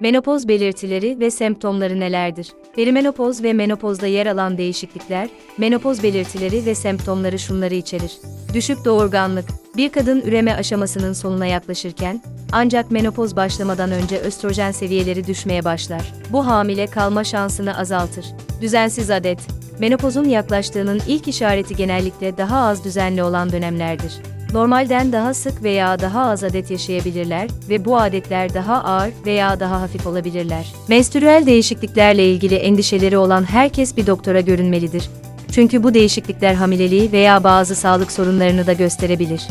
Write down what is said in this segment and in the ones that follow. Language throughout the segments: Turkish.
Menopoz belirtileri ve semptomları nelerdir? Perimenopoz ve menopozda yer alan değişiklikler, menopoz belirtileri ve semptomları şunları içerir. Düşük doğurganlık, bir kadın üreme aşamasının sonuna yaklaşırken, ancak menopoz başlamadan önce östrojen seviyeleri düşmeye başlar. Bu hamile kalma şansını azaltır. Düzensiz adet, menopozun yaklaştığının ilk işareti genellikle daha az düzenli olan dönemlerdir. Normalden daha sık veya daha az adet yaşayabilirler ve bu adetler daha ağır veya daha hafif olabilirler. Menstrüel değişikliklerle ilgili endişeleri olan herkes bir doktora görünmelidir. Çünkü bu değişiklikler hamileliği veya bazı sağlık sorunlarını da gösterebilir.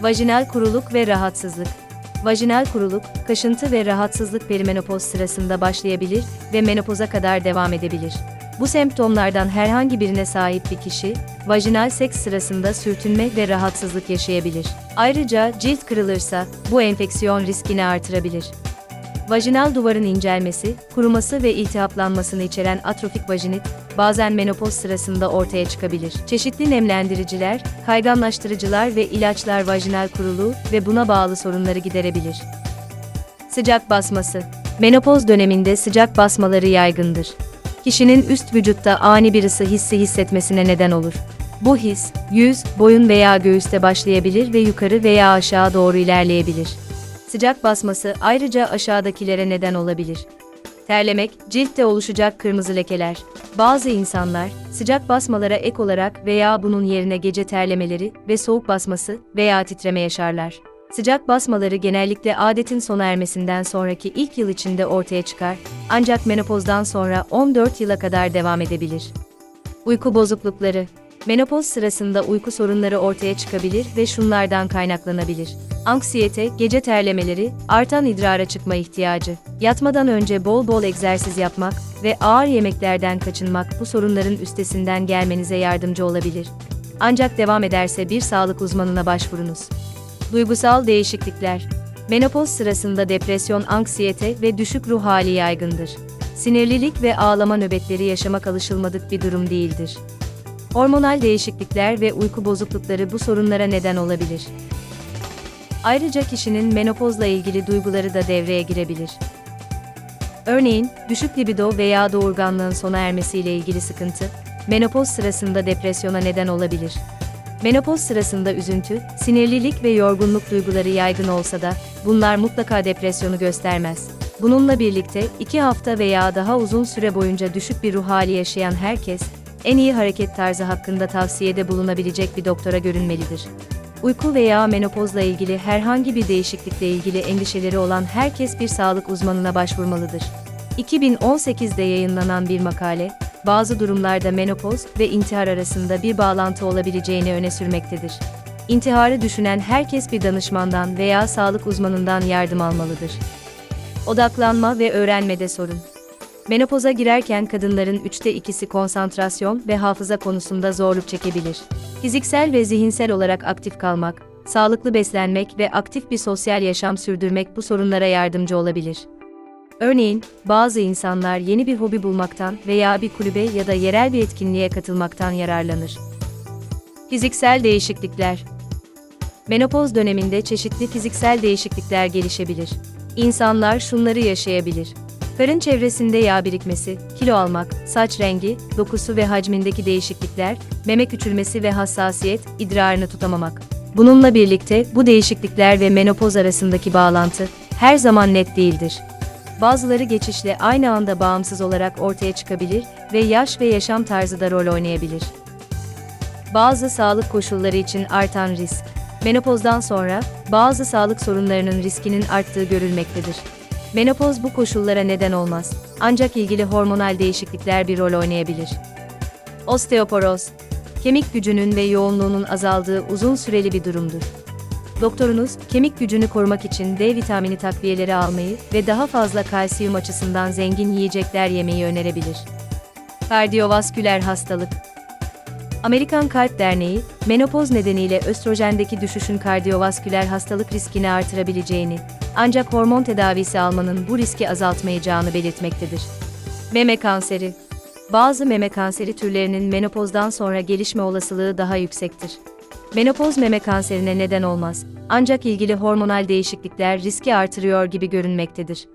Vajinal kuruluk ve rahatsızlık. Vajinal kuruluk, kaşıntı ve rahatsızlık perimenopoz sırasında başlayabilir ve menopoza kadar devam edebilir. Bu semptomlardan herhangi birine sahip bir kişi, vajinal seks sırasında sürtünme ve rahatsızlık yaşayabilir. Ayrıca cilt kırılırsa, bu enfeksiyon riskini artırabilir. Vajinal duvarın incelmesi, kuruması ve iltihaplanmasını içeren atrofik vajinit, bazen menopoz sırasında ortaya çıkabilir. Çeşitli nemlendiriciler, kayganlaştırıcılar ve ilaçlar vajinal kuruluğu ve buna bağlı sorunları giderebilir. Sıcak basması. Menopoz döneminde sıcak basmaları yaygındır. Kişinin üst vücutta ani bir ısı hissi hissetmesine neden olur. Bu his, yüz, boyun veya göğüste başlayabilir ve yukarı veya aşağı doğru ilerleyebilir. Sıcak basması ayrıca aşağıdakilere neden olabilir. Terlemek, ciltte oluşacak kırmızı lekeler. Bazı insanlar, sıcak basmalara ek olarak veya bunun yerine gece terlemeleri ve soğuk basması veya titreme yaşarlar. Sıcak basmaları genellikle adetin sona ermesinden sonraki ilk yıl içinde ortaya çıkar, ancak menopozdan sonra 14 yıla kadar devam edebilir. Uyku bozuklukları Menopoz sırasında uyku sorunları ortaya çıkabilir ve şunlardan kaynaklanabilir. Anksiyete, gece terlemeleri, artan idrara çıkma ihtiyacı, yatmadan önce bol bol egzersiz yapmak ve ağır yemeklerden kaçınmak bu sorunların üstesinden gelmenize yardımcı olabilir. Ancak devam ederse bir sağlık uzmanına başvurunuz. Duygusal değişiklikler. Menopoz sırasında depresyon, anksiyete ve düşük ruh hali yaygındır. Sinirlilik ve ağlama nöbetleri yaşamak alışılmadık bir durum değildir. Hormonal değişiklikler ve uyku bozuklukları bu sorunlara neden olabilir. Ayrıca kişinin menopozla ilgili duyguları da devreye girebilir. Örneğin, düşük libido veya doğurganlığın sona ermesiyle ilgili sıkıntı, menopoz sırasında depresyona neden olabilir. Menopoz sırasında üzüntü, sinirlilik ve yorgunluk duyguları yaygın olsa da, bunlar mutlaka depresyonu göstermez. Bununla birlikte, iki hafta veya daha uzun süre boyunca düşük bir ruh hali yaşayan herkes, en iyi hareket tarzı hakkında tavsiyede bulunabilecek bir doktora görünmelidir. Uyku veya menopozla ilgili herhangi bir değişiklikle ilgili endişeleri olan herkes bir sağlık uzmanına başvurmalıdır. 2018'de yayınlanan bir makale, bazı durumlarda menopoz ve intihar arasında bir bağlantı olabileceğini öne sürmektedir. İntiharı düşünen herkes bir danışmandan veya sağlık uzmanından yardım almalıdır. Odaklanma ve öğrenmede sorun. Menopoza girerken kadınların üçte ikisi konsantrasyon ve hafıza konusunda zorluk çekebilir. Fiziksel ve zihinsel olarak aktif kalmak, sağlıklı beslenmek ve aktif bir sosyal yaşam sürdürmek bu sorunlara yardımcı olabilir. Örneğin, bazı insanlar yeni bir hobi bulmaktan veya bir kulübe ya da yerel bir etkinliğe katılmaktan yararlanır. Fiziksel değişiklikler Menopoz döneminde çeşitli fiziksel değişiklikler gelişebilir. İnsanlar şunları yaşayabilir. Karın çevresinde yağ birikmesi, kilo almak, saç rengi, dokusu ve hacmindeki değişiklikler, meme küçülmesi ve hassasiyet, idrarını tutamamak. Bununla birlikte bu değişiklikler ve menopoz arasındaki bağlantı her zaman net değildir. Bazıları geçişle aynı anda bağımsız olarak ortaya çıkabilir ve yaş ve yaşam tarzı da rol oynayabilir. Bazı sağlık koşulları için artan risk. Menopozdan sonra bazı sağlık sorunlarının riskinin arttığı görülmektedir. Menopoz bu koşullara neden olmaz. Ancak ilgili hormonal değişiklikler bir rol oynayabilir. Osteoporoz, kemik gücünün ve yoğunluğunun azaldığı uzun süreli bir durumdur. Doktorunuz, kemik gücünü korumak için D vitamini takviyeleri almayı ve daha fazla kalsiyum açısından zengin yiyecekler yemeyi önerebilir. Kardiyovasküler hastalık Amerikan Kalp Derneği, menopoz nedeniyle östrojendeki düşüşün kardiyovasküler hastalık riskini artırabileceğini, ancak hormon tedavisi almanın bu riski azaltmayacağını belirtmektedir. Meme kanseri Bazı meme kanseri türlerinin menopozdan sonra gelişme olasılığı daha yüksektir. Menopoz meme kanserine neden olmaz, ancak ilgili hormonal değişiklikler riski artırıyor gibi görünmektedir.